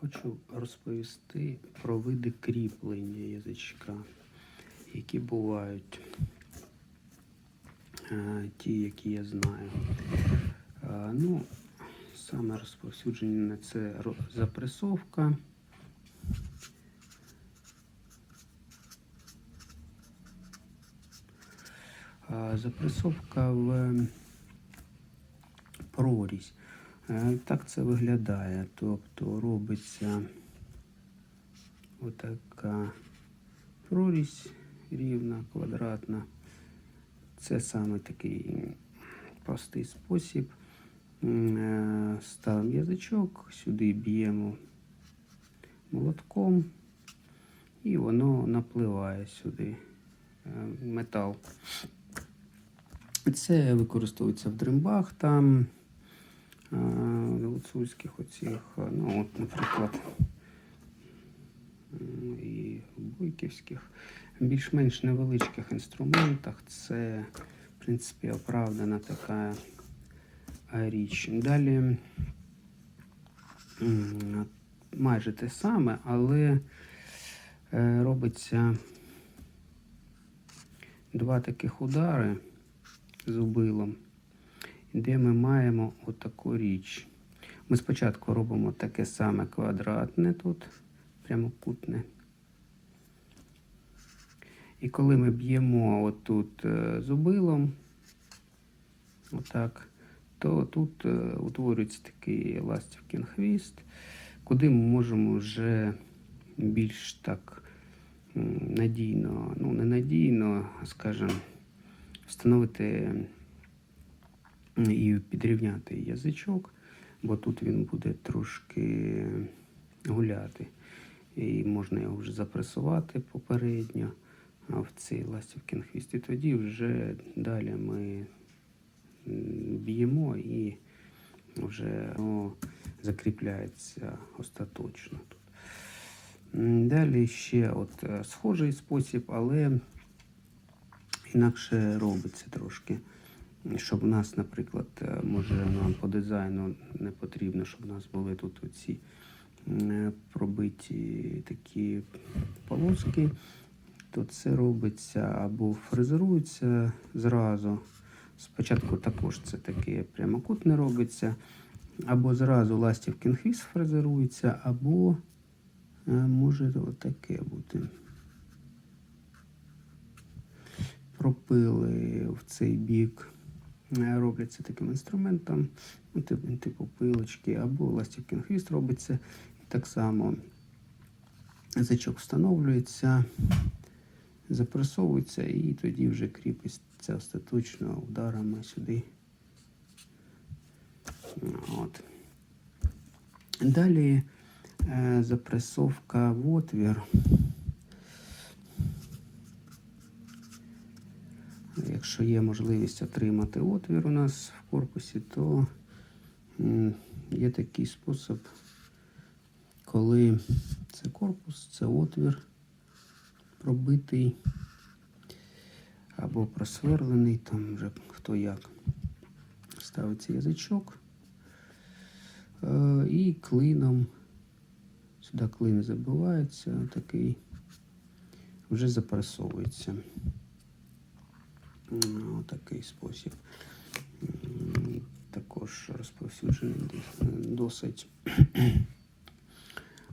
Хочу розповісти про види кріплення язичка, які бувають, е, ті, які я знаю. Е, Ну, саме розповсюджене це запресовка. Е, Запресовка в прорізь. Е, Так це виглядає. Тобто робиться отака прорізь рівна, квадратна. Це саме такий простий спосіб. Е, Ставимо язичок, сюди б'ємо молотком, і воно напливає сюди е, метал. Це використовується в дримбах там, гуцульських оцих, ну, от, наприклад, і бойківських, більш-менш невеличких інструментах. Це, в принципі, оправдана така річ. Далі майже те саме, але е, робиться два таких удари зубилом, де ми маємо отаку річ. Ми спочатку робимо таке саме квадратне тут, прямокутне. І коли ми б'ємо отут е, зубилом, отак, то тут е, утворюється такий ластівкин хвіст, куди ми можемо вже більш так надійно, ну не надійно, скажімо, встановити і підрівняти язичок, бо тут він буде трошки гуляти. І можна його вже запресувати попередньо в цей ластівкин хвіст. І тоді вже далі ми б'ємо і вже воно закріпляється остаточно тут. Далі ще от е, схожий спосіб, але інакше робиться трошки. Щоб у нас, наприклад, е, може нам по дизайну не потрібно, щоб у нас були тут оці пробиті такі полоски, то це робиться або фрезерується зразу. Спочатку також це таке прямокутне робиться, або зразу ластівкин хвіст фрезерується, або е, може отаке бути. пропили в цей бік, е, робляться таким інструментом, ну, типу, пилочки, або ластівкин хвіст робиться. І так само язичок встановлюється, запресовується і тоді вже кріпиться остаточно ударами сюди. От. Далі е, запресовка в отвір. Якщо є можливість отримати отвір у нас в корпусі, то є такий спосіб, коли це корпус, це отвір пробитий або просверлений, там вже хто як. Ставиться язичок е, і клином, сюди клин забивається, такий, вже запресовується. М, Отакий спосіб. Також розповсюджений досить.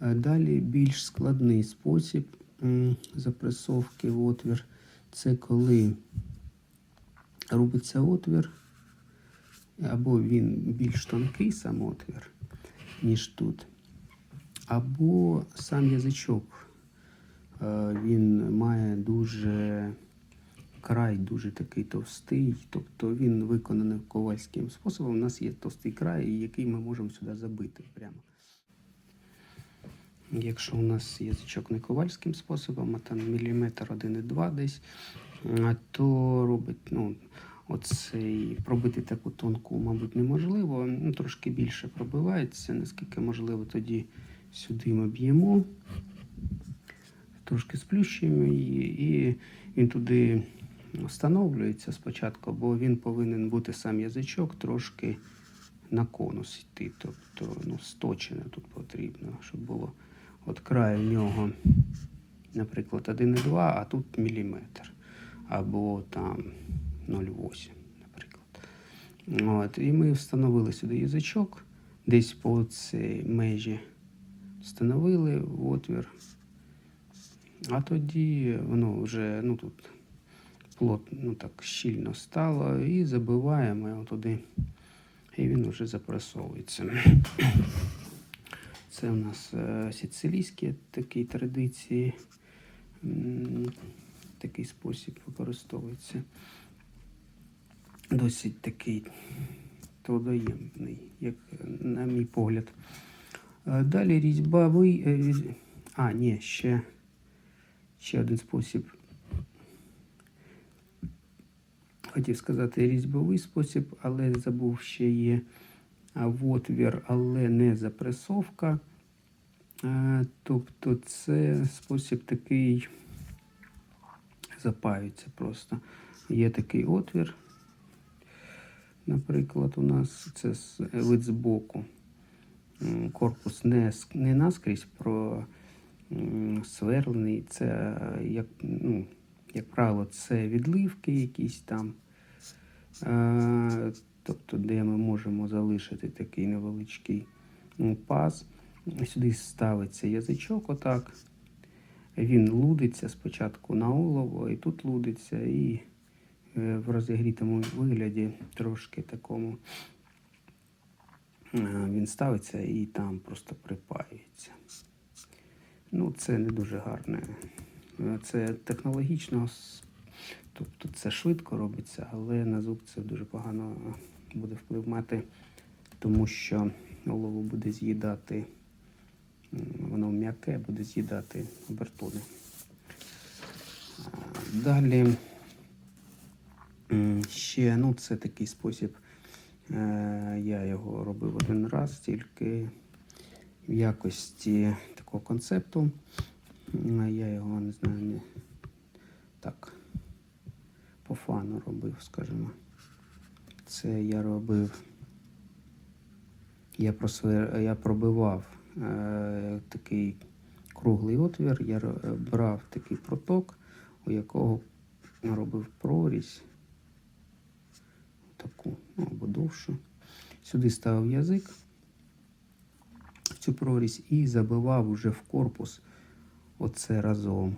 Далі більш складний спосіб запресовки в отвір. Це коли робиться отвір, або він більш тонкий сам отвір, ніж тут, або сам язичок. е, Він має дуже край дуже такий товстий, тобто він виконаний ковальським способом. У нас є товстий край, який ми можемо сюди забити прямо. Якщо у нас язичок не ковальським способом, а там міліметр 1,2 десь, то робить, ну, оцей пробити таку тонку, мабуть, неможливо. Ну, трошки більше пробивається, наскільки можливо, тоді сюди ми б'ємо, трошки сплющуємо її, і він туди встановлюється спочатку, бо він повинен бути сам язичок трошки на конус йти. Тобто ну, сточене тут потрібно, щоб було от в нього, наприклад, 1,2, а тут міліметр. Або там 0,8, наприклад. От, і ми встановили сюди язичок, десь по цій межі встановили отвір. А тоді воно вже ну, тут плотно, ну так щільно стало, і забиваємо його туди, і він вже запресовується. Це у нас е, сицилійські такі традиції. Такий спосіб використовується. Досить такий трудоємний, як на мій погляд. Е, Далі різьба ви. е, А, ні, ще, ще один спосіб. Хотів сказати різьбовий спосіб, але забув ще є отвір, але не запресовка. Тобто це спосіб такий запаюється просто. Є такий отвір. Наприклад, у нас це вид збоку. М, Корпус не, не наскрізь про сверлений. Це, як, ну, як правило, це відливки якісь там. Е, Тобто, де ми можемо залишити такий невеличкий м, паз. Сюди ставиться язичок отак. Він лудиться спочатку на олово, і тут лудиться, і е, в розігрітому вигляді трошки такому е, він ставиться і там просто припаюється. Ну, це не дуже гарне. Це технологічно, тобто це швидко робиться, але на звук це дуже погано буде вплив мати, тому що олово буде з'їдати, воно м'яке буде з'їдати обертони. Далі ще, ну, це такий спосіб. е, Я його робив один раз, тільки в якості такого концепту. Я його не знаю, не так по фану робив, скажімо. Це я робив. Я, просвер... я пробивав е, такий круглий отвір, я ро- брав такий проток, у якого робив прорізь. Таку, ну, або довшу. Сюди ставив язик в цю прорізь і забивав уже в корпус оце разом.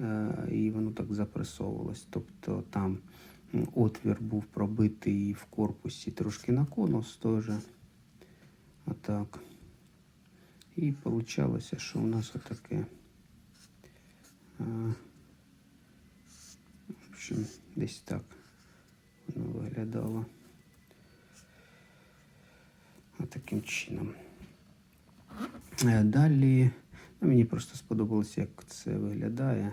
Е, і воно так запресовувалось. Тобто там отвір був пробитий в корпусі трошки на конус теж. Отак. І вийшло, що у нас отаке. е, В общем, десь так воно виглядало. Отаким чином. Е, Далі ну, мені просто сподобалося, як це виглядає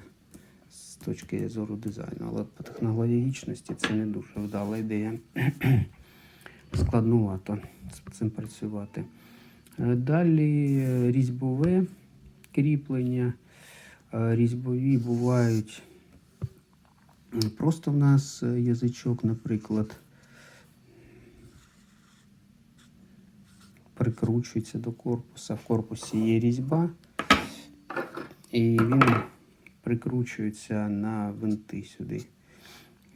з точки зору дизайну, але по технологічності це не дуже вдала ідея. Складнувато з цим працювати. Е, Далі е, різьбове кріплення. Е, Різьбові бувають просто в нас язичок, наприклад, прикручується до корпуса. В корпусі є різьба, і він прикручується на винти сюди.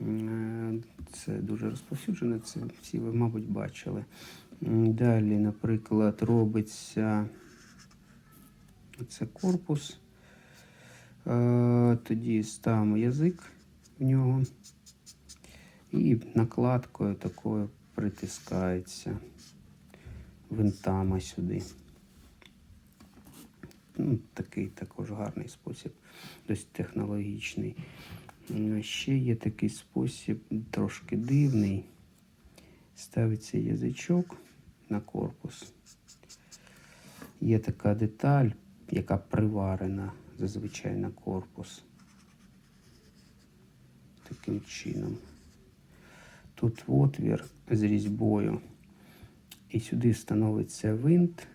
Е, Це дуже розповсюджено, це всі ви, мабуть, бачили. Далі, наприклад, робиться це корпус. Е, Тоді ставимо язик в нього і накладкою такою притискається винтами сюди. Ну, такий також гарний спосіб, досить технологічний. Ще є такий спосіб, трошки дивний. Ставиться язичок на корпус. Є така деталь, яка приварена зазвичай на корпус. Таким чином. Тут отвір з різьбою. І сюди становиться винт,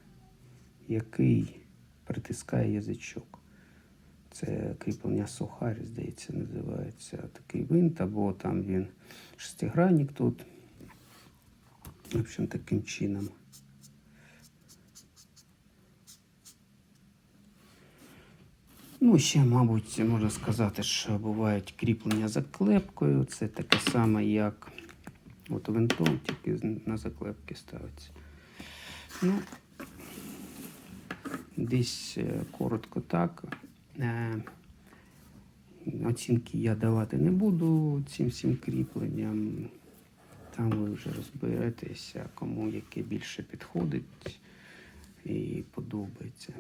який притискає язичок. Це кріплення сухарь, здається, називається такий винт, або там він шестигранник тут. В общем, таким чином. Ну, ще, мабуть, можна сказати, що бувають кріплення заклепкою. Це таке саме, як от винтом, тільки на заклепки ставиться. Ну, десь е, коротко так. Е, Оцінки я давати не буду цим всім кріпленням. Там ви вже розберетеся, кому яке більше підходить і подобається.